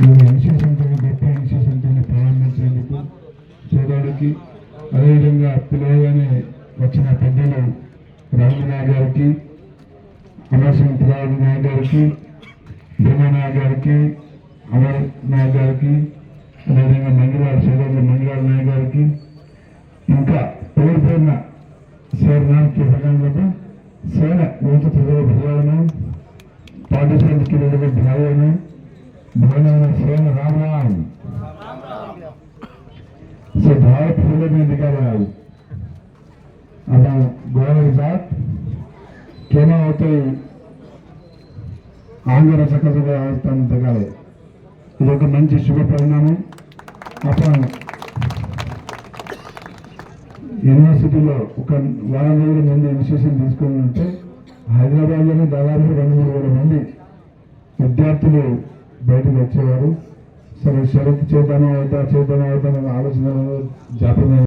మీరు ఎన్సీ సెంటర్ని గొప్ప సెంటర్ని ప్రారంభించేందుకు చేయడానికి అదేవిధంగా పిల్లలుగానే వచ్చిన పెద్దలు రామనాథ్ గారికి అమర్సింగ్ నాయ్ గారికి భీమానాయ్ గారికి అమర్ నాయ్ గారికి అదేవిధంగా మంగళ సోదరులు మంగళవారి నాయ్ గారికి ఇంకా పేరు పేరున సార్ నాకి భగవంతుడు సేన ఊత చదువు భావాలను పాఠశాలకి వెళ్ళే భావాలను के लोगों को भाइयों ने भाइयों ने सेन राम राम से भारत फूले में निकाल रहा हूँ अब గోవా జాత్ కేనా అవుతాయి ఆంధ్ర చక్కగా తను దిగాలి ఇది ఒక మంచి శుభ పరిణామం అప్పుడు యూనివర్సిటీలో ఒక వారం రోజుల మంది ఇనిషియేషన్ తీసుకుని ఉంటే హైదరాబాద్లోనే దాదాపు రెండు మూడు వేల మంది విద్యార్థులు బయటకు వచ్చేవారు. సరే షరతు చేద్దామా అవుతా చేద్దామా అవుతా ఆలోచన జాప్యం